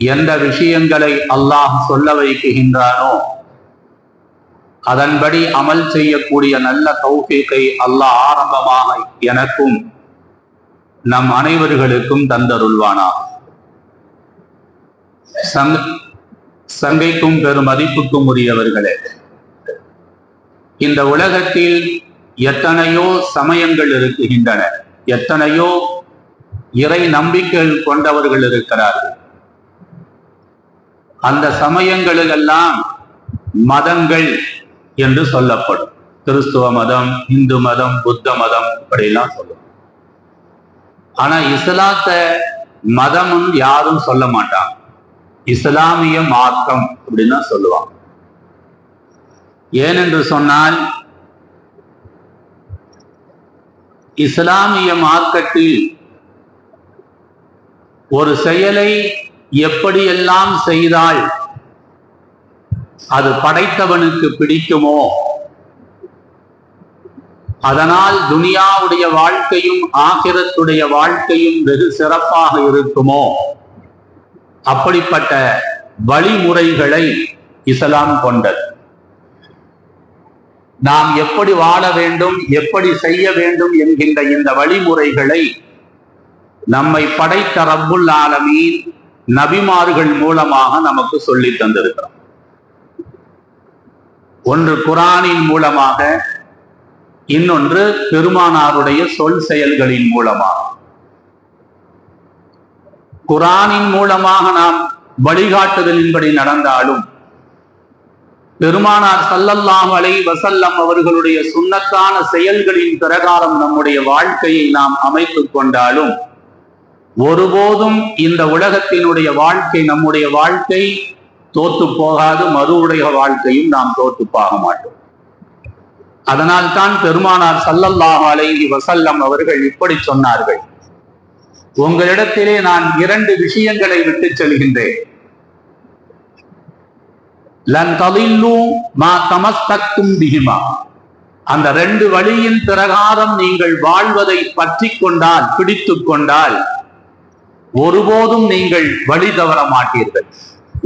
எந்த விஷயங்களை அல்லாஹ் சொல்ல வைக்குகின்றானோ அதன்படி அமல் செய்யக்கூடிய நல்ல தௌஃபீக்கை அல்லாஹ் ஆரம்பமாக எனக்கும் நம் அனைவர்களுக்கும் தந்தருள்வானா சங் சங்கைக்கும் பெரும் மதிப்புக்கும் உரியவர்களே இந்த உலகத்தில் எத்தனையோ சமயங்கள் இருக்குகின்றன எத்தனையோ இறை நம்பிக்கைகள் கொண்டவர்கள் இருக்கிறார்கள். அந்த சமயங்களுக்கெல்லாம் மதங்கள் என்று சொல்லப்படும். கிறிஸ்துவ மதம் இந்து மதம் புத்த மதம் இப்படிலாம் சொல்லும். ஆனா இஸ்லாத்த மதம்னு யாரும் சொல்ல மாட்டாங்க. இஸ்லாமிய மார்க்கம் அப்படின்னு சொல்லுவாங்க. ஏனென்று சொன்னால் இஸ்லாமிய மார்க்கத்தில் ஒரு செயலை எப்படியெல்லாம் செய்தால் அது படைத்தவனுக்கு பிடிக்குமோ அதனால் துனியாவுடைய வாழ்க்கையும் ஆகிரத்துடைய வாழ்க்கையும் வெகு சிறப்பாக இருக்குமோ? அப்படிப்பட்ட வழிமுறைகளை இஸ்லாம் கொண்டது. நாம் எப்படி வாழ வேண்டும் எப்படி செய்ய வேண்டும் என்கின்ற இந்த வழிமுறைகளை நம்மை படைத்த ரப்புல் ஆலமீன் நபிமார்கள் மூலமாக நமக்கு சொல்லி தந்திருக்கிறார் ஒன்று குரானின் மூலமாக இன்னொன்று பெருமானாருடைய சொல் செயல்களின் மூலமாக. குரானின் மூலமாக நாம் வழிகாட்டுதலின்படி நடந்தாலும் பெருமானார் சல்லல்லாஹு அலை வசல்லம் அவர்களுடைய சுண்ணத்தான செயல்களின் பிரகாரம் நம்முடைய வாழ்க்கையை நாம் அமைத்துக் கொண்டாலும் ஒருபோதும் இந்த உலகத்தினுடைய வாழ்க்கை நம்முடைய வாழ்க்கை தோத்து போகாது மறுவுடைய வாழ்க்கையும் நாம் தோத்து போக மாட்டோம். அதனால் தான் பெருமானார் சல்லல்லாஹ் அலைஹி வசல்லம் அவர்கள் இப்படி சொன்னார்கள். உங்களிடத்திலே நான் இரண்டு விஷயங்களை விட்டு செல்கின்றேன். லன் மா அந்த ரெண்டு வழியின் பிரகாரம் நீங்கள் வாழ்வதை பற்றி கொண்டால் பிடித்துக் கொண்டால் ஒருபோதும் நீங்கள் வழி தவற மாட்டீர்கள்.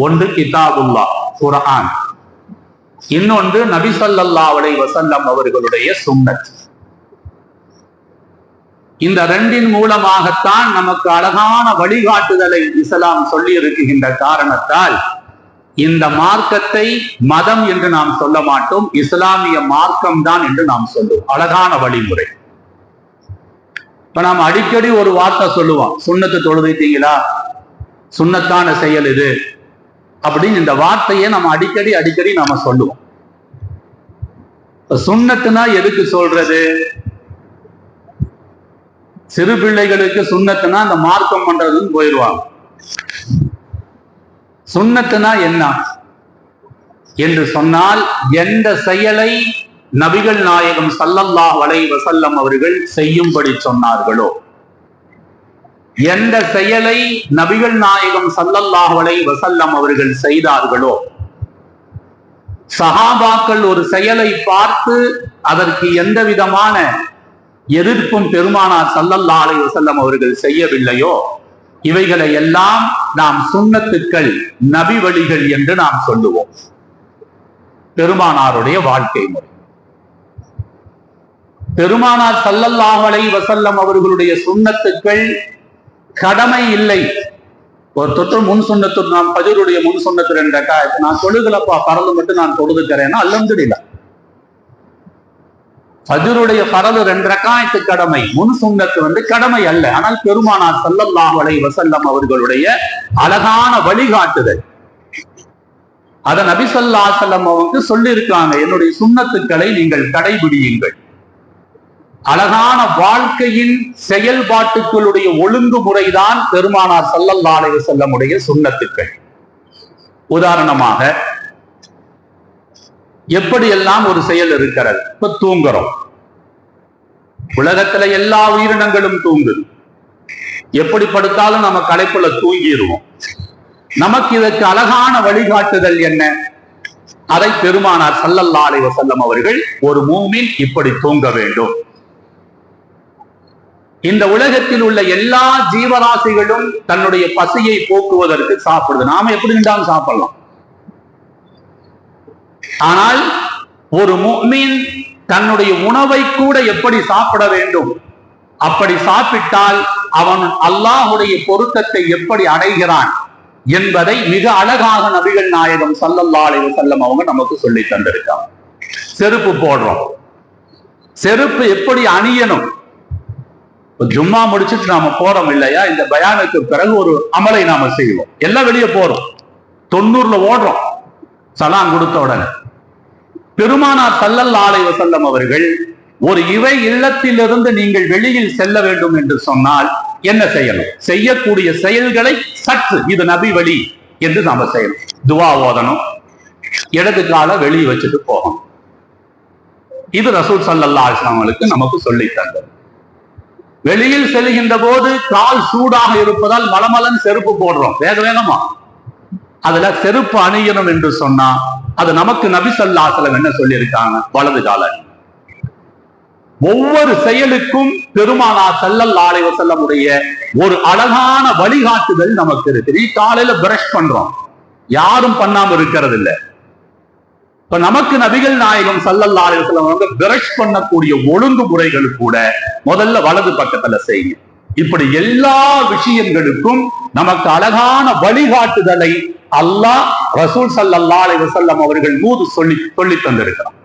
ஒன்று கிதாபுல்லா குரான் இன்னொன்று நபி ஸல்லல்லாஹு அவர்களுடைய சுண்ணத் இந்த ரெண்டின் மூலமாகத்தான் நமக்கு அழகான வழிகாட்டுதலை இஸ்லாம் சொல்லி இருக்குகின்ற காரணத்தால் இந்த மார்க்கத்தை மதம் என்று நாம் சொல்ல மாட்டோம் இஸ்லாமிய மார்க்கம் தான் என்று நாம் சொல்லுவோம். அழகான வழிமுறை. இப்ப நாம் அடிக்கடி ஒரு வார்த்தை சொல்லுவோம். சுண்ணத்து தொழுதுட்டீங்களா? சுண்ணத்தான செயல் இது. அப்படின்னு இந்த வார்த்தையை நம்ம அடிக்கடி அடிக்கடி நாம சொல்லுவோம். சுண்ணத்துனா எதுக்கு சொல்றது? சிறு பிள்ளைகளுக்கு சுண்ணத்துனா அந்த மார்க்கம் பண்றதுன்னு போயிடுவாங்க சுண்ணத்துனா என்ன? என்று சொன்னால் எந்த செயலை நபிகள் நாயகம் சல்லல்லாஹ் வலை வசல்லம் அவர்கள் செய்யும்படி சொன்னார்களோ? எந்த செயலை நபிகள் நாயகம் சல்லல்லாஹ் வலை வசல்லம் அவர்கள் செய்தார்களோ? சஹாபாக்கள் ஒரு செயலை பார்த்து அதற்கு எந்த விதமான எதிர்ப்பும் பெருமானார் சல்லல்லா அலை வசல்லம் அவர்கள் செய்யவில்லையோ? இவைகளை எல்லாம் நாம் சுண்ணத்துக்கள் நபி வழிகள் என்று நாம் சொல்லுவோம். பெருமானாருடைய வாழ்க்கை முறை. பெருமானார் சல்லல்லாஹலை வசல்லம் அவர்களுடைய சுண்ணத்துக்கள் கடமை இல்லை. ஒரு தொற்று முன் சுண்ணத்து நான் பதிலுடைய முன் சுண்ணத்து ரெண்டு இப்ப நான் தொழுகலப்பா பறந்து மட்டும் நான் தொழுதுக்கிறேன்னா அல்லந்துடில பதிலுடைய பரது ரெண்டு ரக்காயத்து கடமை. முன் சுண்ணத்து வந்து கடமை அல்ல. ஆனால் பெருமானார் சல்லல்லாஹலை வசல்லம் அவர்களுடைய அழகான வழிகாட்டுதல். அதன் நபிசல்லா செல்லம் அவங்க சொல்லியிருக்காங்க. என்னுடைய சுண்ணத்துக்களை நீங்கள் கடைபிடியுங்கள். அழகான வாழ்க்கையின் செயல்பாட்டுக்களுடைய ஒழுங்குமுறைதான் பெருமானார் சல்லல்லா செல்லமுடைய சுண்ணத்துக்கள். உதாரணமாக எப்படியெல்லாம் ஒரு செயல் இருக்கிறது? இப்ப தூங்குறோம். உலகத்துல எல்லா உயிரினங்களும் தூங்குது. எப்படி படுத்தாலும் நம்ம களைப்புல தூங்கிடுவோம் நமக்கு இதற்கு அழகான வழிகாட்டுதல் என்ன? அதை பெருமானார் சல்லல்லா அலைஹி அவர்கள் ஒரு மூமின் இப்படி தூங்க வேண்டும். இந்த உலகத்தில் உள்ள எல்லா ஜீவராசிகளும் தன்னுடைய பசியை போக்குவதற்கு சாப்பிடுது. நாம எப்படி இருந்தாலும் சாப்பிடலாம். ஆனால் ஒரு மீன் தன்னுடைய உணவை கூட எப்படி சாப்பிட வேண்டும்? அப்படி சாப்பிட்டால் அவன் அல்லாஹுடைய பொருத்தத்தை எப்படி அடைகிறான் என்பதை மிக அழகாக நபிகள் நாயகம் ஸல்லல்லாஹு செல்லம் அவங்க நமக்கு சொல்லி தந்திருக்காங்க. செருப்பு போடுறோம். செருப்பு எப்படி அணியணும்? இப்ப ஜும்மா முடிச்சுட்டு நாம போறோம் இல்லையா? இந்த பயானுக்கு பிறகு ஒரு அமலை நாம செய்வோம். எல்லாம் வெளியே போறோம். தொண்ணூறுல ஓடுறோம். சலாம் கொடுத்த உடனே. பெருமானார் சல்லல் அலைஹி வஸல்லம் அவர்கள் ஒரு இவை இல்லத்திலிருந்து நீங்கள் வெளியில் செல்ல வேண்டும் என்று சொன்னால் என்ன செய்யணும்? செய்யக்கூடிய செயல்களை சற்று இது நபி வழி என்று நாம செய்யணும். துவா ஓதணும். இடது கால வெளியே வச்சுட்டு போகணும். இது ரசூல் சல்லல்லா அவர்களுக்கு நமக்கு சொல்லித்தந்தது வெளியில் செல்கின்ற போது கால் சூடாக இருப்பதால் மலமலன் செருப்பு போடுறோம். வேக வேகமா. அதுல செருப்பு அணியணும் என்று சொன்னா அது நமக்கு நபி சல்லாசலம் என்ன சொல்லியிருக்காங்க? வலது கால. ஒவ்வொரு செயலுக்கும் பெருமானா செல்லல் ஆலைவ செல்லமுடைய ஒரு அழகான வழிகாட்டுதல் நமக்கு இருக்கு. நீ காலையில பிரஷ் பண்றோம். யாரும் பண்ணாம இருக்கிறது இல்லை இப்ப நமக்கு நபிகள் நாயகம் சல்லல்லா அலைஹி வந்து பிரஷ் பண்ணக்கூடிய ஒழுங்குமுறைகள் கூட முதல்ல வலது பக்கத்துல செய்யும் இப்படி எல்லா விஷயங்களுக்கும் நமக்கு அழகான வழிகாட்டுதலை அல்லாஹ் ரசூல் ஸல்லல்லாஹு வஸல்லம் அவர்கள் மூது சொல்லி சொல்லி தந்திருக்கிறார்.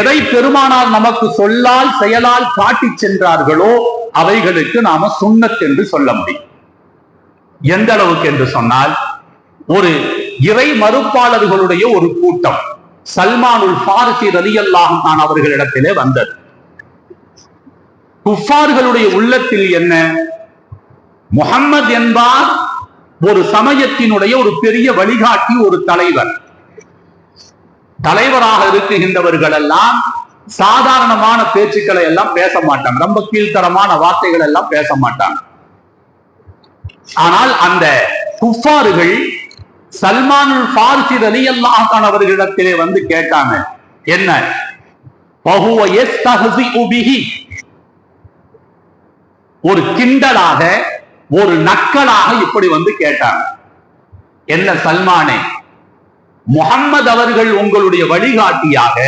எதை பெருமானார் நமக்கு சொல்லால் செயலால் காட்டி சென்றார்களோ அவைகளுக்கு நாம சுண்ணத் என்று சொல்ல முடியும். எந்த அளவுக்கு என்று சொன்னால் ஒரு இறை மறுப்பாளர்களுடைய ஒரு கூட்டம். சல்மானுல் ஃபாரிசி ரலியல்லாஹு நான் அவர்களிடத்திலே வந்தது. குஃபார்களுடைய உள்ளத்தில் என்ன? முகம்மது என்பார் ஒரு சமயத்தினுடைய ஒரு பெரிய வழிகாட்டி ஒரு தலைவர். தலைவராக இருக்குகின்றவர்கள் எல்லாம் சாதாரணமான பேச்சுக்களை எல்லாம் பேச மாட்டாங்க. ரொம்ப கீழ்த்தரமான வார்த்தைகள் எல்லாம் பேச மாட்டாங்க. ஆனால் அந்த குஃபார்கள் சல்மானுல் ஃபாரிசி அல்லாஹான் அவர்களிடத்திலே வந்து கேட்டாங்க என்ன? ஒரு கிண்டலாக ஒரு நக்கலாக இப்படி வந்து கேட்டாங்க. என்ன சல்மானே முகம்மது அவர்கள் உங்களுடைய வழிகாட்டியாக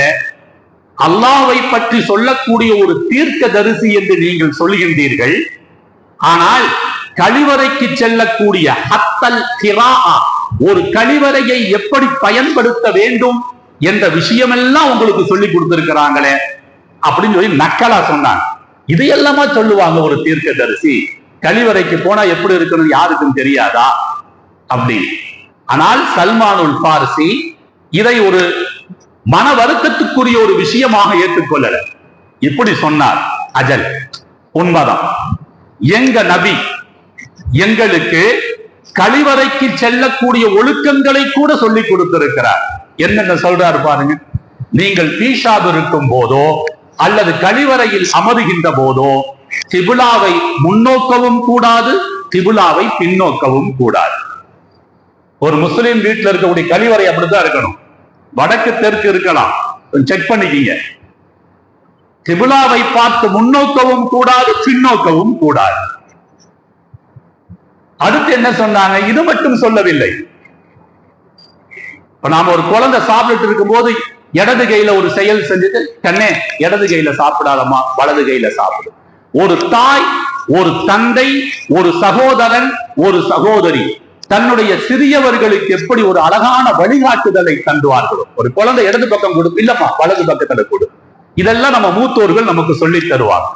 அல்லாவை பற்றி சொல்லக்கூடிய ஒரு தீர்க்க தரிசி என்று நீங்கள் சொல்கின்றீர்கள் ஆனால் கழிவறைக்கு செல்லக்கூடிய ஹத்தல் கிராஆ ஒரு கழிவறையை எப்படி பயன்படுத்த வேண்டும் என்ற விஷயமெல்லாம் உங்களுக்கு சொல்லி கொடுத்திருக்கிறாங்களே அப்படின்னு சொல்லி நக்கலா சொன்னாங்க. இதையெல்லாமா சொல்லுவாங்க ஒரு தீர்க்கதரிசி? கழிவறைக்கு போனா எப்படி இருக்கணும் யாருக்கும் தெரியாதா? அப்படின்னு ஆனால் சல்மானுல் பாரசி இதை ஒரு மன வருத்தத்துக்குரிய ஒரு விஷயமாக ஏற்றுக்கொள்ளல. இப்படி சொன்னார் அஜல். உண்மைதான். எங்க நபி எங்களுக்கு கழிவறைக்கு செல்லக்கூடிய ஒழுக்கங்களை கூட சொல்லி கொடுத்திருக்கிறார். என்னென்ன சொல்றாரு பாருங்க. நீங்கள் பீஷாப் இருக்கும் போதோ அல்லது கழிவறையில் அமருகின்ற போதோ திபுலாவை முன்னோக்கவும் கூடாது திபுலாவை பின்னோக்கவும் கூடாது. ஒரு முஸ்லீம் வீட்டுல இருக்கக்கூடிய கழிவறை அப்படித்தான் இருக்கணும். வடக்கு தெற்கு இருக்கலாம். செக் பண்ணிக்கிங்க. திபுலாவை பார்த்து முன்னோக்கவும் கூடாது பின்னோக்கவும் கூடாது. அடுத்து என்ன சொன்னாங்க? இது மட்டும் சொல்லவில்லை. இப்ப நாம ஒரு குழந்தை சாப்பிட்டுட்டு இருக்கும்போது இடது கையில ஒரு செயல் செஞ்சுட்டு கண்ணே இடது கையில சாப்பிடாதம்மா வலது கையில சாப்பிடு. ஒரு தாய் ஒரு தந்தை ஒரு சகோதரன் ஒரு சகோதரி தன்னுடைய சிறியவர்களுக்கு எப்படி ஒரு அழகான வழிகாட்டுதலை தந்துவார்களோ? ஒரு குழந்தை இடது பக்கம் கொடு இல்லம்மா வலது பக்கத்துல கொடு. இதெல்லாம் நம்ம மூத்தோர்கள் நமக்கு சொல்லி தருவாங்க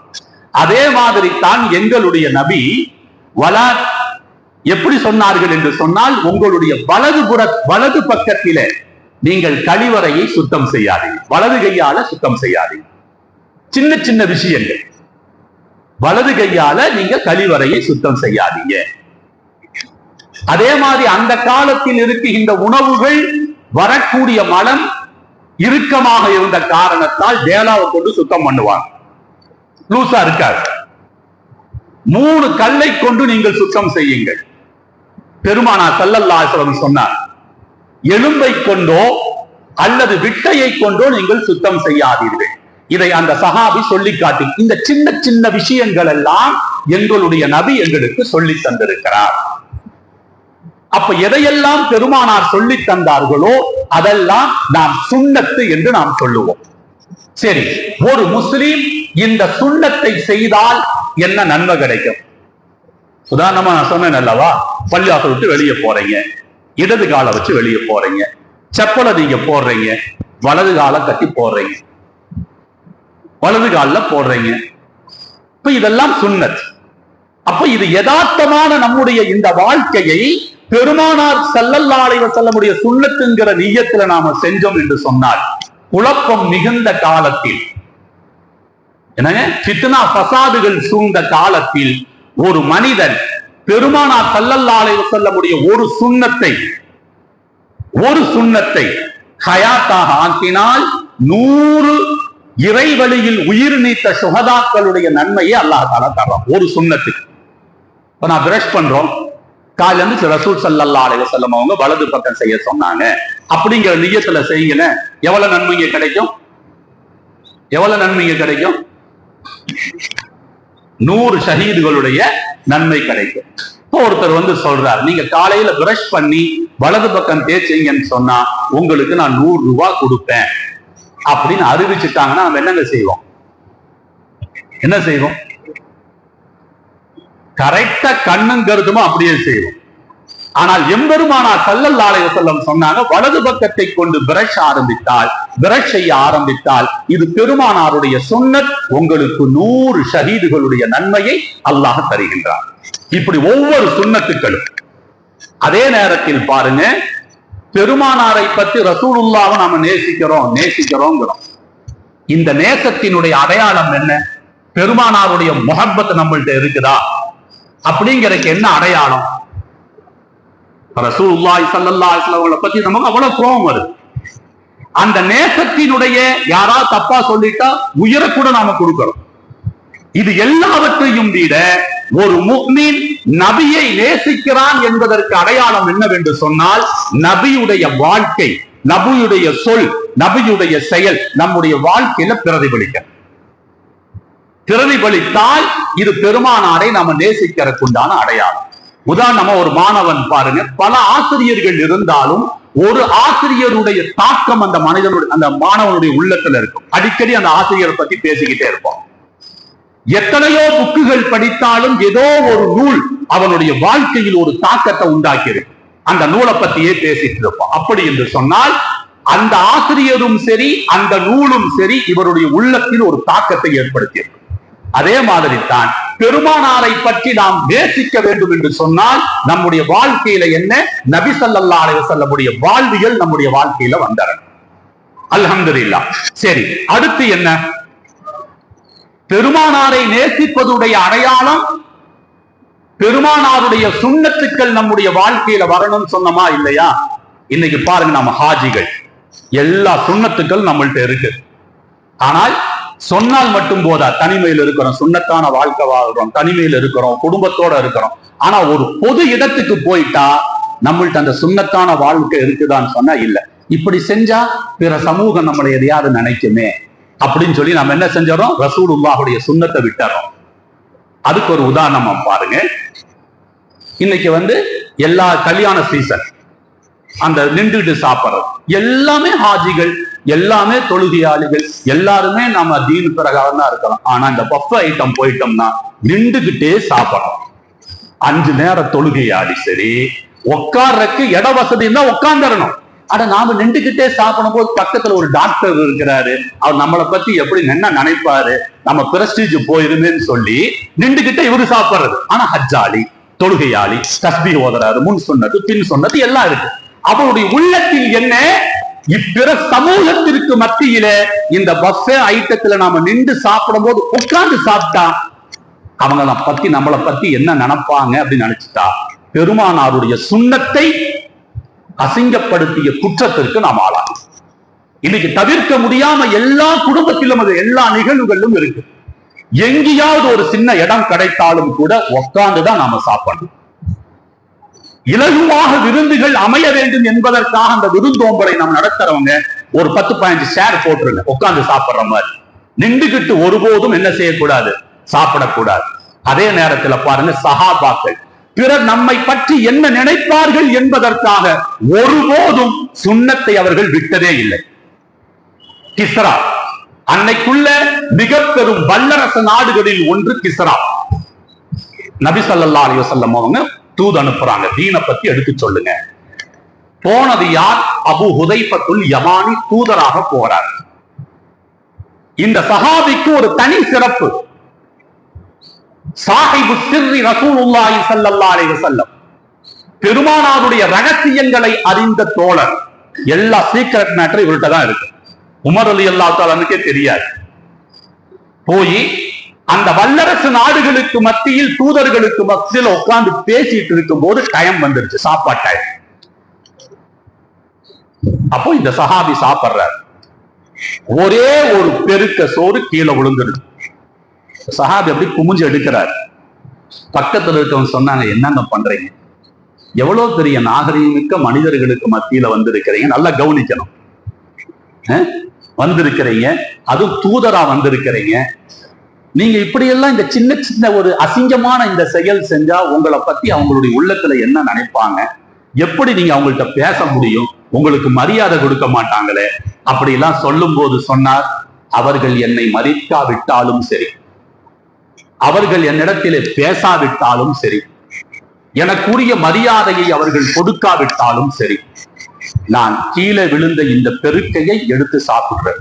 அதே மாதிரி தான் எங்களுடைய நபி வலா எப்படி சொன்னார்கள் என்று சொன்னால் உங்களுடைய வலது புற வலது பக்கத்திலே நீங்கள் கழிவறையை சுத்தம் செய்யாதீங்க. வலது கையால சுத்தம் செய்யாதீங்க. சின்ன சின்ன விஷயங்கள். வலது கையால நீங்க கழிவறையை சுத்தம் செய்யாதீங்க. அதே மாதிரி அந்த காலத்தில் இருக்குகின்ற உணவுகள் வரக்கூடிய மலம் இறுக்கமாக இருந்த காரணத்தால் டேலாவை கொண்டு சுத்தம் பண்ணுவாங்க. லூசா இருக்காது. மூணு கல்லை கொண்டு நீங்கள் சுத்தம் செய்யுங்கள். பெருமானா சல்லல்லாஹு சொன்னார் எலும்பை கொண்டோ அல்லது விட்டையை கொண்டோ நீங்கள் சுத்தம் செய்யாதீர்கள். இதை அந்த சஹாபி சொல்லி காட்டி இந்த சின்ன சின்ன விஷயங்கள் எல்லாம் எங்களுடைய நபி எங்களுக்கு சொல்லி தந்திருக்கிறார். அப்ப எதையெல்லாம் பெருமானார் சொல்லி தந்தார்களோ அதெல்லாம் நாம் சுண்ணத்து என்று நாம் சொல்லுவோம். சரி ஒரு முஸ்லீம் இந்த சுண்ணத்தை செய்தால் என்ன நன்மை கிடைக்கும்? உதாரணமா நான் சொன்னேன் அல்லவா? பள்ளியாசை விட்டு வெளியே போறீங்க. இடது காலை வச்சு வெளியே போறீங்க. செப்பலை நீங்க போடுறீங்க. வலது காலை கட்டி போடுறீங்க. வலது காலில் போடுறீங்க. இப்ப இதெல்லாம் சுன்னத் அப்ப இது யதார்த்தமான நம்முடைய இந்த வாழ்க்கையை பெருமானார் ஸல்லல்லாஹு செல்ல முடிய சுன்னத்துங்கிற நிய்யத்துல நாம செஞ்சோம் என்று சொன்னால் குழப்பம் மிகுந்த காலத்தில் என்னங்க? ஃபித்னா பசாதுகள் சூழ்ந்த காலத்தில் ஒரு மனிதன் பெருமானார் சல்லல்லாலை அலைஹி ஒரு சுண்ணத்தை ஒரு சுண்ணத்தை ஹயாத்தாக ஆக்கினால் நூறு இறைவழியில் உயிர் நீத்த சுகதாக்களுடைய நன்மையை அல்லாஹ் தாலா தர்றான். ஒரு சுண்ணத்துக்கு இப்ப நான் பிரஷ் பண்றோம். காலில இருந்து ரசூல் சல்லல்லா அலைய செல்லம் அவங்க வலது பக்கம் செய்ய சொன்னாங்க. அப்படிங்கிற நியத்துல செய்யுங்க. எவ்வளவு நன்மைங்க கிடைக்கும்? எவ்வளவு நன்மைங்க கிடைக்கும்? நூறு ஷஹீதுகளுடைய நன்மை கிடைக்கும். இப்போ ஒருத்தர் வந்து சொல்றார் நீங்க காலையில பிரஷ் பண்ணி வலது பக்கம் தேய்ச்சிங்கன்னு சொன்னா உங்களுக்கு நான் நூறு ரூபாய் கொடுப்பேன். அப்படின்னு அறிவிச்சுட்டாங்கன்னா நம்ம என்னங்க செய்வோம்? என்ன செய்வோம்? கரெக்டா கண்ணும் கருத்துமோ அப்படியே செய்வோம். ஆனால் எம்பெருமானார் சல்லல்லாஹு அலைஹி சொன்னாங்க வலது பக்கத்தை கொண்டு பிரஷ் ஆரம்பித்தால் பிரஷ் செய்ய ஆரம்பித்தால் இது பெருமானாருடைய சுன்னத் உங்களுக்கு நூறு ஷஹீதுகளுடைய நன்மையை அல்லாஹ் தருகின்றார் இப்படி ஒவ்வொரு சுன்னத்துக்களும். அதே நேரத்தில் பாருங்க பெருமானாரை பத்தி ரசூலுல்லாவை நாம நேசிக்கிறோம் நேசிக்கிறோங்கிறோம். இந்த நேசத்தினுடைய அடையாளம் என்ன? பெருமானாருடைய முகப்பத் நம்மள்ட்ட இருக்குதா? அப்படிங்கறதுக்கு என்ன அடையாளம்? ரசூல்லாய் சல்லல்லா அவங்களை பத்தி நமக்கு அவ்வளவு கோபம் வருது. அந்த நேசத்தினுடைய யாராவது தப்பா சொல்லிட்டா உயிரை கூட நாம கொடுக்கிறோம். இது எல்லாவற்றையும் விட ஒரு முக்மீன் நபியை நேசிக்கிறான் என்பதற்கு அடையாளம் என்னவென்று சொன்னால் நபியுடைய வாழ்க்கை நபியுடைய சொல் நபியுடைய செயல் நம்முடைய வாழ்க்கையில பிரதிபலிக்க பிரதிபலித்தால் இது பெருமானாரை நாம நேசிக்கிறதுக்குண்டான அடையாளம். உதாரணமா ஒரு மாணவன் பாருங்க பல ஆசிரியர்கள் இருந்தாலும் ஒரு ஆசிரியருடைய தாக்கம் அந்த மனிதனுடைய அந்த மாணவனுடைய உள்ளத்துல இருக்கும். அடிக்கடி அந்த ஆசிரியரை பத்தி பேசிக்கிட்டே இருப்போம். எத்தனையோ புக்குகள் படித்தாலும் ஏதோ ஒரு நூல் அவனுடைய வாழ்க்கையில் ஒரு தாக்கத்தை உண்டாக்கியிருக்கு. அந்த நூலை பத்தியே பேசிட்டு இருப்போம். அப்படி என்று சொன்னால் அந்த ஆசிரியரும் சரி அந்த நூலும் சரி இவருடைய உள்ளத்தில் ஒரு தாக்கத்தை ஏற்படுத்தியிருக்கு. அதே மாதிரி தான் பெருமானாரை பற்றி நாம் நேசிக்க வேண்டும் என்று சொன்னால் நம்முடைய வாழ்க்கையில என்ன? நபி ஸல்லல்லாஹு அலைஹி வாழ்வியல் நம்முடைய வாழ்க்கையில வந்தரணும். இல்லா சரி அடுத்து என்ன? பெருமானாரை நேசிப்பதுடைய அடையாளம் பெருமானாருடைய சுண்ணத்துக்கள் நம்முடைய வாழ்க்கையில வரணும் சொன்னமா இல்லையா? இன்னைக்கு பாருங்க நம்ம ஹாஜிகள். எல்லா சுண்ணத்துக்கள் நம்மள்ட்ட இருக்கு. ஆனால் சொன்னால் மட்டும் போதா. தனிமையில் இருக்கிறோம். சுண்ணத்தான வாழ்க்கை வாழ்றோம் தனிமையில் இருக்கிறோம். குடும்பத்தோட இருக்கிறோம். ஆனா ஒரு பொது இடத்துக்கு போயிட்டா நம்மள்ட்ட அந்த சுண்ணத்தான வாழ்க்கை இருக்குதான்னு சொன்னா இல்ல. இப்படி செஞ்சா பிற சமூகம் நம்மளை எதையாவது நினைக்குமே. அப்படின்னு சொல்லி நம்ம என்ன செஞ்சோம் ரசூலுல்லாஹுடைய சுண்ணத்தை விட்டுறோம் அதுக்கு ஒரு உதாரணமா பாருங்க. இன்னைக்கு வந்து எல்லா கல்யாண சீசன் அந்த நின்றுட்டு சாப்பிடுறது. எல்லாமே ஹாஜிகள் எல்லாமே தொழுகையாளிகள் எல்லாருமே நம்ம தீன் பிரகாரம் தான் இருக்கலாம் ஆனா இந்த பஃப் ஐட்டம் போயிட்டோம்னா நின்றுகிட்டே சாப்பிடறோம் அஞ்சு நேரம் தொழுகையாளி சரி உட்கார்றதுக்கு இட வசதி இருந்தா உட்காந்துடணும் ஆனா நாம நின்றுகிட்டே சாப்பிடும் போது பக்கத்துல ஒரு டாக்டர் இருக்கிறாரு. அவர் நம்மளை பத்தி எப்படி என்ன நினைப்பாரு? நம்ம பிரஸ்டீஜ் போயிருமேன்னு சொல்லி நின்றுகிட்டே இவரு சாப்பிடுறது. ஆனா ஹஜ்ஜாலி தொழுகையாளி கஸ்பி ஓதுறாரு முன் சொன்னது பின் சொன்னது எல்லாம் இருக்கு. அவருடைய உள்ளத்தில் என்ன? இப்பிற சமூகத்திற்கு மத்தியில இந்த பஸ் ஐட்டத்துல நாம நின்று சாப்பிடும் போது உட்கார்ந்து சாப்பிட்டா அவங்கள பத்தி நம்மளை பத்தி என்ன நினைப்பாங்க அப்படின்னு நினைச்சிட்டா பெருமானாருடைய சுண்ணத்தை அசிங்கப்படுத்திய குற்றத்திற்கு நாம் ஆளாகும் இன்னைக்கு தவிர்க்க முடியாம எல்லா குடும்பத்திலும் அது எல்லா நிகழ்வுகளிலும் இருக்கு. எங்கேயாவது ஒரு சின்ன இடம் கிடைத்தாலும் கூட உட்கார்ந்துதான் நாம சாப்பிடணும். இலகுவாக விருந்துகள் அமைய வேண்டும் என்பதற்காக அந்த விருந்தோம்பலை நம்ம நடத்துறவங்க ஒரு பத்து பதினஞ்சு ஷேர் போட்டுருங்க. உட்கார்ந்து சாப்பிடுற மாதிரி. நின்றுகிட்டு ஒருபோதும் என்ன செய்யக்கூடாது? சாப்பிடக்கூடாது. அதே நேரத்துல பாருங்க சகாபாக்கள். பிறர் நம்மை பற்றி என்ன நினைப்பார்கள் என்பதற்காக ஒருபோதும் சுண்ணத்தை அவர்கள் விட்டதே இல்லை. கிஸ்ரா. அன்னைக்குள்ள மிக பெரும் வல்லரசு நாடுகளில் ஒன்று கிஸ்ரா. நபி சல்லா அலி வசல்லம் அவங்க தூது அனுப்புறாங்க. தீனை பத்தி எடுத்து சொல்லுங்க. போனது யார்? அபு ஹுதைபத்துல் யமானி தூதராக போறார். இந்த சஹாபிக்கு ஒரு தனி சிறப்பு. சாஹிபு சிறி ரசூலுல்லாஹி ஸல்லல்லாஹு அலைஹி வஸல்லம். பெருமானாருடைய ரகசியங்களை அறிந்த தோழர். எல்லா சீக்ரெட் மேட்டரும் இவர்கிட்ட தான் இருக்கு. உமர் அலி அல்லா தாலனுக்கே தெரியாது. போய் அந்த வல்லரசு நாடுகளுக்கு மத்தியில் தூதர்களுக்கு மத்தியில் உட்கார்ந்து பேசிட்டு இருக்கும் போது டைம் வந்துருச்சு சாப்பாடு டைம் அப்போ இந்த சஹாபி சாப்பிடுறார். ஒரே ஒரு பெருக்க சோறு கீழே விழுந்துருது. சஹாபி அப்படி குமிஞ்சு எடுக்கிறார். பக்கத்துல இருக்கவங்க சொன்னாங்க என்னங்க பண்றீங்க? எவ்வளவு பெரிய நாகரீகமிக்க மனிதர்களுக்கு மத்தியில வந்திருக்கிறீங்க? நல்லா கவனிக்கணும். வந்திருக்கிறீங்க? அதுவும் தூதரா வந்திருக்கிறீங்க? நீங்க இப்படியெல்லாம் இந்த சின்ன சின்ன ஒரு அசிங்கமான இந்த செயல் செஞ்சா உங்களை பத்தி அவங்களுடைய உள்ளத்துல என்ன நினைப்பாங்க? எப்படி நீங்க அவங்கள்ட்ட பேச முடியும்? உங்களுக்கு மரியாதை கொடுக்க மாட்டாங்களே? அப்படி எல்லாம் சொல்லும் போது சொன்னார் அவர்கள் என்னை மதிக்காவிட்டாலும் சரி. அவர்கள் என்னிடத்திலே பேசாவிட்டாலும் சரி. எனக்குரிய மரியாதையை அவர்கள் கொடுக்காவிட்டாலும் சரி. நான் கீழே விழுந்த இந்த பெருக்கையை எடுத்து சாப்பிடுறேன்.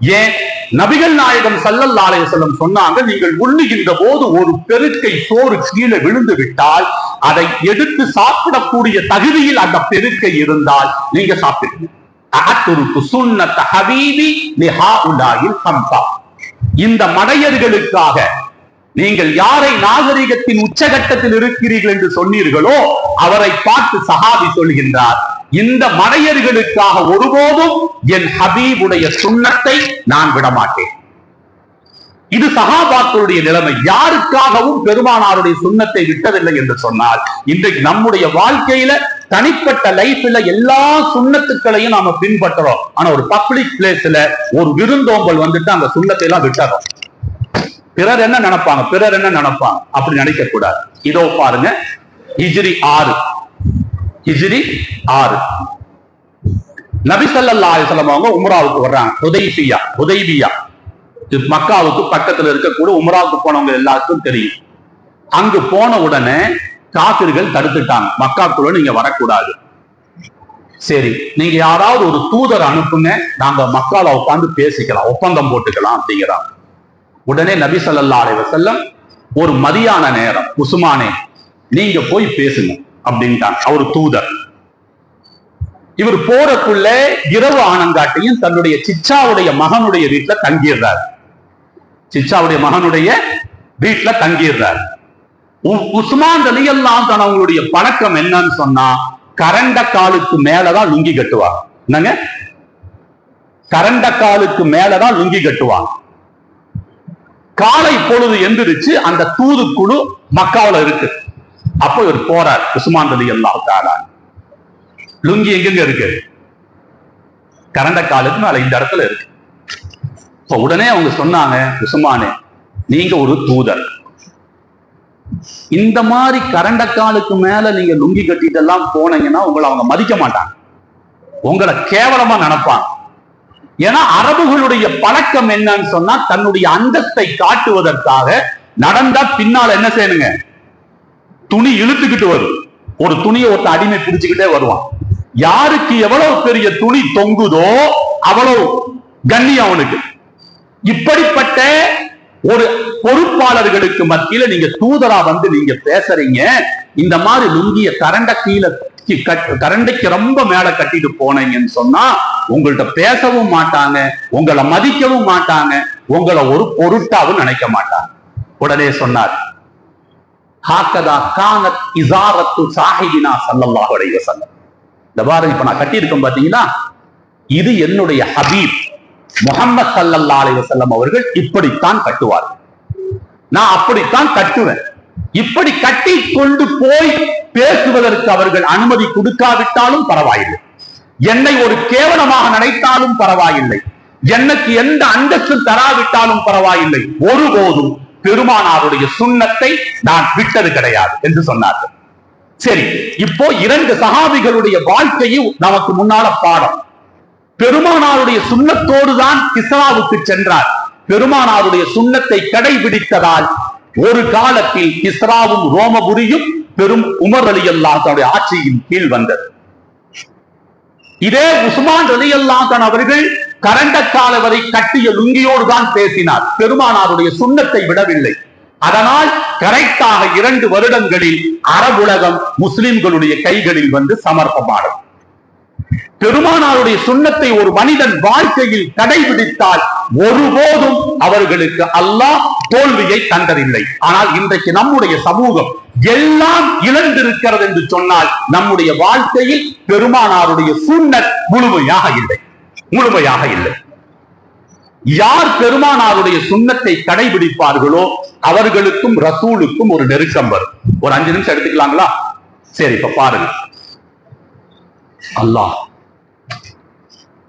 ஏன்? நபிகள் நாயகம் ஸல்லல்லாஹு செல்லம் சொன்னாங்க நீங்கள் உண்ணுகின்ற போது ஒரு பெருக்கை சோறு கீழே விழுந்து விட்டால் அதை எடுத்து சாப்பிடக்கூடிய தகுதியில் அந்த பெருக்கை இருந்தால் நீங்க சாப்பிடுங்க. இந்த மடையர்களுக்காக நீங்கள் யாரை நாகரிகத்தின் உச்சகட்டத்தில் இருக்கிறீர்கள் என்று சொன்னீர்களோ அவரை பார்த்து சஹாபி சொல்கின்றார் இந்த மடையர்களுக்காக ஒருபோதும் என் ஹபீபுடைய சுண்ணத்தை நான் விடமாட்டேன். இது சகாபாக்களுடைய நிலைமை. யாருக்காகவும் பெருமானாருடைய சுண்ணத்தை விட்டதில்லை என்று சொன்னால் இன்றைக்கு நம்முடைய வாழ்க்கையில தனிப்பட்ட லைஃப்ல எல்லா சுண்ணத்துக்களையும் நாம பின்பற்றுறோம். ஆனா ஒரு பப்ளிக் பிளேஸ்ல ஒரு விருந்தோம்பல் வந்துட்டு அந்த சுண்ணத்தை எல்லாம் விட்டுறோம். பிறர் என்ன நினைப்பாங்க? பிறர் என்ன நினைப்பாங்க? அப்படி நினைக்க கூடாது இதோ பாருங்க இஜிரி ஆறு. ஹிஜ்ரி ஆறு. நபி சல்லா அலிசல்லம் அவங்க உம்ராவுக்கு வர்றாங்க. ஹுதைபியா. ஹுதைபியா மக்காவுக்கு பக்கத்துல இருக்கக்கூடிய உம்ராவுக்கு போனவங்க எல்லாருக்கும் தெரியும். அங்கு போன உடனே காபிர்கள் தடுத்துட்டாங்க. மக்காக்குள்ள நீங்க வரக்கூடாது. சரி நீங்க யாராவது ஒரு தூதர் அனுப்புங்க. நாங்க மக்கால உட்கார்ந்து பேசிக்கலாம். ஒப்பந்தம் போட்டுக்கலாம் அப்படிங்கிறாங்க. உடனே நபி சல்லா அலைவசல்லம் ஒரு மதியான நேரம் உசுமானே நீங்க போய் பேசுங்க. அப்படின்ட்டான் அவர் தூதர். இவர் போறக்குள்ள இரவு ஆனங்காட்டையும் தன்னுடைய சிச்சாவுடைய மகனுடைய வீட்டுல தங்கிடுறார். சிச்சாவுடைய மகனுடைய வீட்டுல தங்கிடுறார். உஸ்மான் ரலியல்லாஹு தன் அவங்களுடைய பழக்கம் என்னன்னு சொன்னா கரண்ட காலுக்கு மேலதான் லுங்கி கட்டுவாங்க. என்னங்க? கரண்ட காலுக்கு மேலதான் லுங்கி கட்டுவாங்க. காலை பொழுது எந்திரிச்சு அந்த தூதுக்குழு மக்காவுல இருக்கு. அப்போ இவர் போறார் உஸ்மான் ரலி அல்லாஹ் லுங்கி எங்கெங்க இருக்கு? கரண்ட காலுக்கு மேல இந்த இடத்துல இருக்கு. இப்ப உடனே அவங்க சொன்னாங்க உஸ்மானே நீங்க ஒரு தூதர். இந்த மாதிரி கரண்ட காலுக்கு மேல நீங்க லுங்கி கட்டிட்டு எல்லாம் போனீங்கன்னா உங்களை அவங்க மதிக்க மாட்டாங்க. உங்களை கேவலமா நினைப்பாங்க. ஏன்னா அரபுகளுடைய பழக்கம் என்னன்னு சொன்னா தன்னுடைய அந்தத்தை காட்டுவதற்காக நடந்தா பின்னால என்ன செய்யணுங்க? துணி இழுத்துக்கிட்டு வரும் ஒரு துணியை ஒருத்த அடிமை பிடிச்சுக்கிட்டே வருவான். யாருக்கு எவ்வளவு பெரிய துணி தொங்குதோ அவ்வளவு கண்ணி அவனுக்கு. இப்படிப்பட்ட ஒரு பொறுப்பாளர்களுக்கு மத்தியில நீங்க தூதரா வந்து நீங்க பேசுறீங்க. இந்த மாதிரி லுங்கிய கரண்ட கீழே கட்- கரண்டைக்கு ரொம்ப மேல கட்டிட்டு போனீங்கன்னு சொன்னா உங்கள்ட்ட பேசவும் மாட்டாங்க உங்களை மதிக்கவும் மாட்டாங்க உங்களை ஒரு பொருட்டாவும் நினைக்க மாட்டாங்க. உடனே சொன்னார் ஹாக்கதா கானத் இசாரத்து சாஹிபினா சல்லல்லாஹு அலைஹி வஸல்லம். இந்த பாரதி இப்ப நான் கட்டியிருக்கேன் பாத்தீங்கன்னா இது என்னுடைய ஹபீப் முகமது சல்லல்லா அலி வசல்லம் அவர்கள் இப்படித்தான் கட்டுவார்கள். நான் அப்படித்தான் கட்டுவேன். இப்படி கட்டி கொண்டு போய் பேசுவதற்கு அவர்கள் அனுமதி கொடுக்காவிட்டாலும் பரவாயில்லை. என்னை ஒரு கேவலமாக நினைத்தாலும் பரவாயில்லை. எனக்கு எந்த அந்தஸ்தும் தராவிட்டாலும் பரவாயில்லை. ஒருபோதும் பெருமானாருடைய சுண்ணத்தை நான் விட்டது கிடையாது என்று சொன்னார்கள். சரி இப்போ இரண்டு சகாபிகளுடைய வாழ்க்கையும் நமக்கு முன்னால பாடம். பெருமானாருடைய சுண்ணத்தோடு தான் கிஸ்ராவுக்கு சென்றார். பெருமானாருடைய சுண்ணத்தை கடைபிடித்ததால் ஒரு காலத்தில் கிஸ்ராவும் ரோமபுரியும் பெரும் உமர் அலி அல்லாஹனுடைய ஆட்சியின் கீழ் வந்தது. இதே உஸ்மான் அலி அல்லாஹன் அவர்கள் கரண்டக்கால வரை கட்டிய லுங்கியோடு தான் பேசினார். பெருமானாருடைய சுண்ணத்தை விடவில்லை. அதனால் கரெக்டாக இரண்டு வருடங்களில் அரபுலகம் முஸ்லிம்களுடைய கைகளில் வந்து சமர்ப்பமானது பெருமானாருடைய சுண்ணத்தை ஒரு மனிதன் வாழ்க்கையில் கடைபிடித்தால் ஒருபோதும் அவர்களுக்கு அல்லாஹ் தோல்வியை தந்ததில்லை. ஆனால் இன்றைக்கு நம்முடைய சமூகம் எல்லாம் இழந்திருக்கிறது என்று சொன்னால் நம்முடைய வாழ்க்கையில் பெருமானாருடைய சுண்ணத் முழுமையாக இல்லை. முழுமையாக இல்லை. யார் பெருமானாருடைய சுண்ணத்தை கடைபிடிப்பார்களோ அவர்களுக்கும் ரசூலுக்கும் ஒரு நெருக்கம் வரும். ஒரு அஞ்சு நிமிஷம் எடுத்துக்கலாங்களா? சரி இப்ப பாருங்க. அல்லாஹ்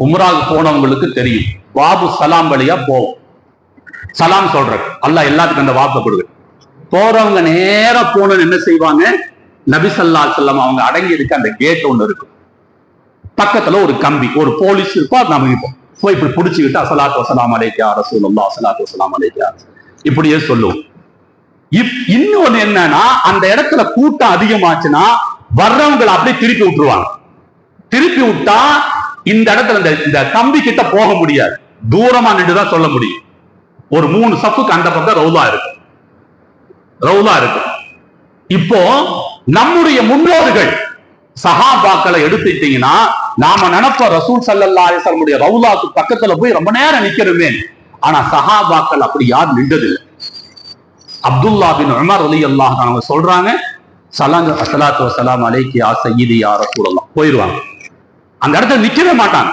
உம்ராவுக்கு போனவங்களுக்கு தெரியும். வாபு சலாம் வழியா போவோம். சலாம் சொல்ற அல்லாஹ் எல்லாத்துக்கும் அந்த வாப்பை கொடுக்கு போறவங்க நேரம் போன என்ன செய்வாங்க? நபி சல்லா செல்லம் அவங்க அடங்கி இருக்க அந்த கேட் ஒண்ணு இருக்கும். பக்கத்துல ஒரு கம்பி ஒரு போலீஸ் இருப்பா நம்ம இருப்போம் ஸோ இப்படி பிடிச்சிக்கிட்டு அசலாத்து வசலாம் அலைக்கியா ரசூலுல்லா அசலாத்து வசலாம் அலைக்கியா? இப்படியே சொல்லுவோம். இப் இன்னொன்னு என்னன்னா அந்த இடத்துல கூட்டம் அதிகமாச்சுன்னா வர்றவங்களை அப்படியே திருப்பி விட்டுருவாங்க. திருப்பி விட்டா இந்த இடத்துல இந்த இந்த கம்பி கிட்ட போக முடியாது. தூரமா நின்றுதான் சொல்ல முடியும். ஒரு மூணு சப்புக்கு அந்த பக்கம் ரவுலா இருக்கும் ரவுலா இருக்கும் இப்போ நம்முடைய முன்னோர்கள் சஹாபாக்களை எடுத்துட்டீங்கன்னா நாம நினைப்ப ரசூல் சல்லா அலிசலமுடைய ரவுலாக்கு பக்கத்துல போய் ரொம்ப நேரம் நிக்கிறோமே ஆனா சஹாபாக்கள் அப்படி யார் நின்றதில்லை. அப்துல்லா பின் உமர் அலி அல்லாஹ் அவங்க சொல்றாங்க சலாங்க அசலாத்து வசலாம் அலைக்கு யா சையீதி யார கூடலாம் போயிருவாங்க. அந்த இடத்துல நிக்கவே மாட்டாங்க.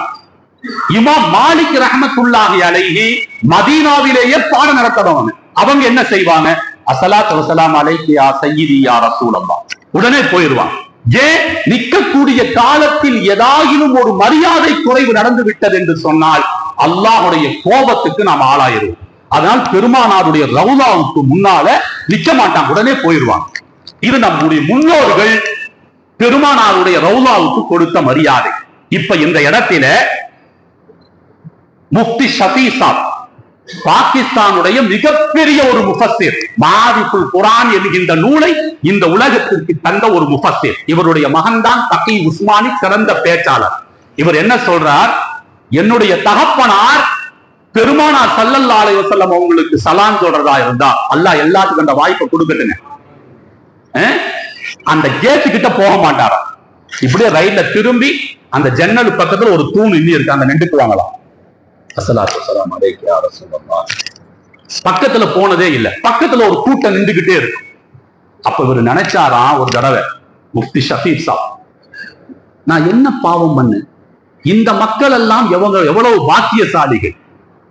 இமாம் மாலிக் ரஹமத்துல்லாஹி அலைஹி மதீனாவிலேயே பாடம் நடத்துறவங்க. அவங்க என்ன செய்வாங்க? அசலாத்து வசலாம் அலைக்கு ஆ சையீதி யார ரசூலல்லாம் உடனே போயிருவாங்க. ஏன் நிற்கக்கூடிய காலத்தில் ஏதாயினும் ஒரு மரியாதை குறைவு நடந்து விட்டது என்று சொன்னால் அல்லாஹுடைய கோபத்துக்கு நாம் ஆளாயிருவோம் அதனால் பெருமானாருடைய ரவுலாவுக்கு முன்னால நிக்க மாட்டாங்க உடனே போயிடுவாங்க இது நம்முடைய முன்னோர்கள் பெருமானாருடைய ரவுலாவுக்கு கொடுத்த மரியாதை. இப்ப இந்த இடத்துல முக்தி ஷஃபி பாகிஸ்தானுடைய மிகப்பெரிய ஒரு முஃபஸ்ஸிர். மாதிப்புல் குரான் என்கின்ற நூலை இந்த உலகத்திற்கு தந்த ஒரு முஃபஸ்ஸிர். இவருடைய மகன்தான் தகி உஸ்மானி சிறந்த பேச்சாளர். இவர் என்ன சொல்றார்? என்னுடைய தகப்பனார் பெருமானார் சல்லல்லா அலைஹி செல்லம் அவங்களுக்கு சலான் சொல்றதா இருந்தா அல்லாஹ் எல்லாத்துக்கும் அந்த வாய்ப்பை கொடுக்கட்டுங்க அந்த கேட்டு கிட்ட போக மாட்டாராம். இப்படியே ரயில்ல திரும்பி அந்த ஜன்னல் பக்கத்துல ஒரு தூண் இன்னி இருக்கு. அந்த நின்றுக்குவாங்களாம் அசலாத்து சலாம் அலைக்கு அரசுல்லா பக்கத்துல போனதே இல்ல. பக்கத்துல ஒரு கூட்டம் நின்றுகிட்டே இருக்கும். அப்ப இவர் நினைச்சாராம் ஒரு தடவை முஃப்தி ஷஃபீர் சாப் நான் என்ன பாவம் பண்ணு? இந்த மக்கள் எல்லாம் எவங்க எவ்வளவு பாக்கியசாலிகள்?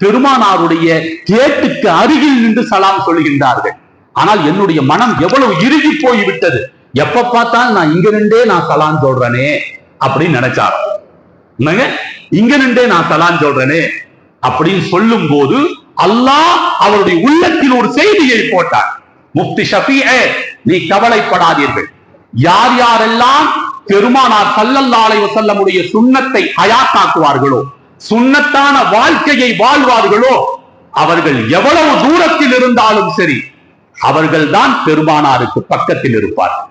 பெருமானாருடைய கேட்டுக்கு அருகில் நின்று சலாம் சொல்கின்றார்கள். ஆனால் என்னுடைய மனம் எவ்வளவு இறுகி போய் விட்டது எப்ப பார்த்தாலும் நான் இங்க நின்றே நான் சலான் சொல்றேனே அப்படின்னு நினைச்சார் என்னங்க? இங்க நின்றே நான் சலான் சொல்றேனே அப்படின்னு சொல்லும் போது அல்லாஹ் அவருடைய உள்ளத்தில் ஒரு செய்தியை போட்டார். முஃப்தி ஷஃபிஏ நீ கவலைப்படாதீர்கள். யார் யாரெல்லாம் பெருமானார் சல்லல்லாலை வசல்லமுடைய சுண்ணத்தை சுன்னத்தை சுண்ணத்தான வாழ்க்கையை வாழ்வார்களோ அவர்கள் எவ்வளவு தூரத்தில் இருந்தாலும் சரி அவர்கள்தான் பெருமானாருக்கு பக்கத்தில் இருப்பார்கள்.